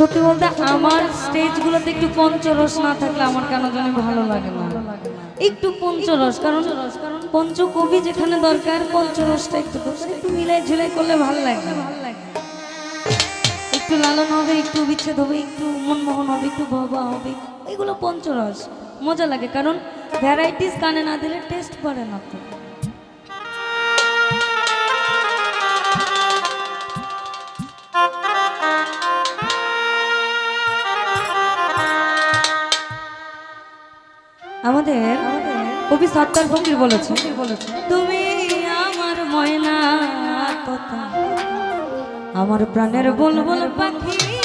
সত্যি বলতে আমার স্টেজগুলোতে একটু পঞ্চরস না থাকলে আমার কেন জানি ভালো লাগে না। একটু পঞ্চরস, কারণ পঞ্চকবি যেখানে দরকার, পঞ্চরসটা একটু। একটু মিলাই ঝুলাই করলে ভালো লাগে। একটু লালন হবে, একটু বিচ্ছেদ হবে, একটু মনমোহন হবে, একটু ভবা হবে, এগুলো পঞ্চরস। মজা লাগে, কারণ ভ্যারাইটিস কানে না দিলে টেস্ট বাড়ে না তো। কবি সত্তার ফকির বলেছে। তুমি আমার ময়না আমার প্রাণের বলবল পাখি।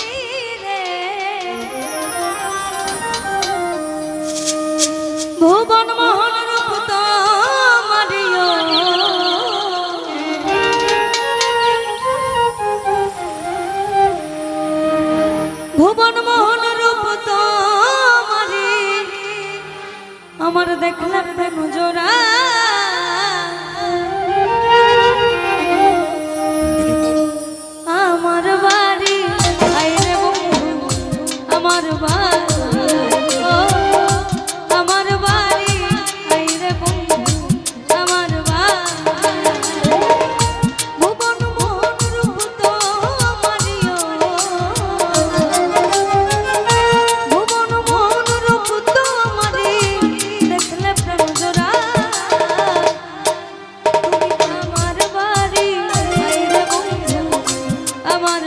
আমার দেখলে প্রেম জোড়া। আমার বাড়ি আমার বাড়ি।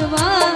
আমার